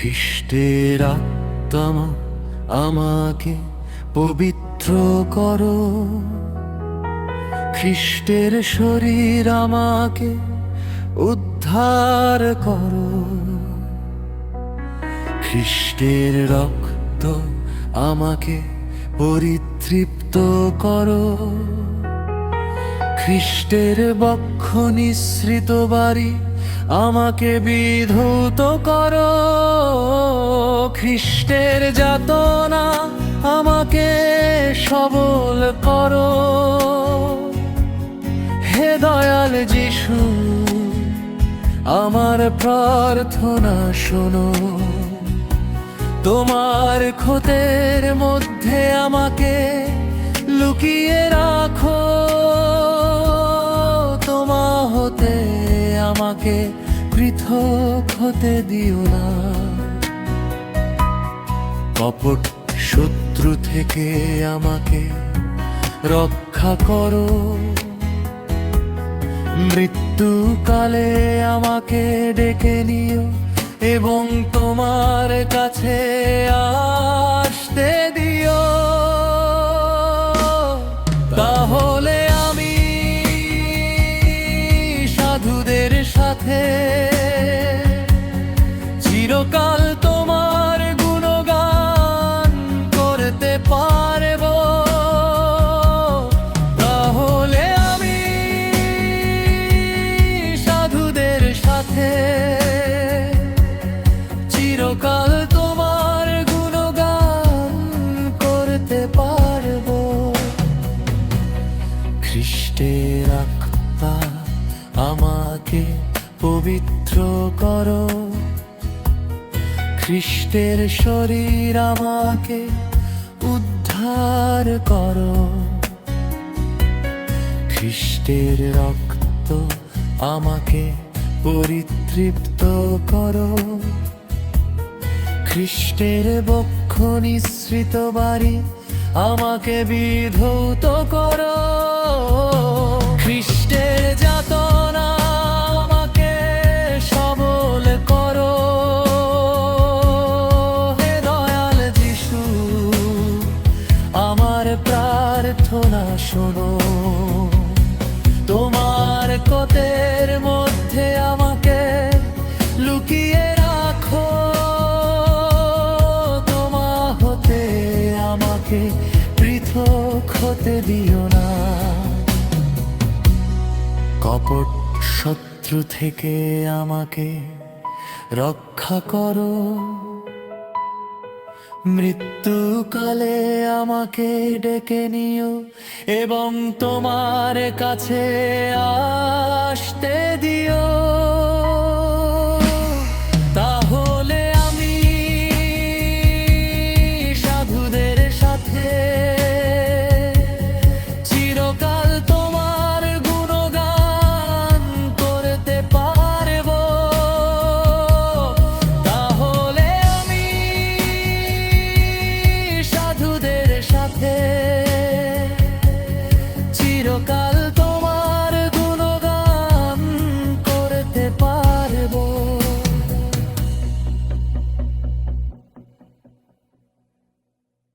খ্রিস্টের আত্মা আমাকে পবিত্র করো। খ্রিস্টের শরীর আমাকে উদ্ধার করো। খ্রিস্টের রক্ত আমাকে পরিতৃপ্ত করো। খ্রিস্টের বক্ষ নিঃসৃত বাড়ি আমাকে বিধৌত করো। খ্রিস্টের যাতনা আমাকে সবল করো। হে দয়াল যিশু, আমার প্রার্থনা শোনো। তোমার ক্ষতের মধ্যে আমাকে লুকিয়ে রাখো। তোমা হতে আমাকে পৃথক হতে দিও না। কপট শত্রু থেকে আমাকে রক্ষা করো। মৃত্যুকালে আমাকে ডেকে নিও এবং তোমার কাছে আসতে দিও। তাহলে আমি সাধুদের সাথে আমাকে পবিত্র করো। খ্রিস্টের শরীর আমাকে উদ্ধার করো। খ্রিস্টের রক্ত আমাকে পরিতৃপ্ত করো। খ্রিস্টের বক্ষ নিঃসৃত বাড়ি আমাকে বিধৌত করো। প্রার্থনা শোনো। তোমার কতের মধ্যে আমাকে লুকিয়ে রাখো। তোমা হতে আমাকে পৃথক হতে দিও না। কপট শত্রু থেকে আমাকে রক্ষা করো। মৃত্যুকালে আমাকে ডেকে নিও এবং তোমার কাছে আসতে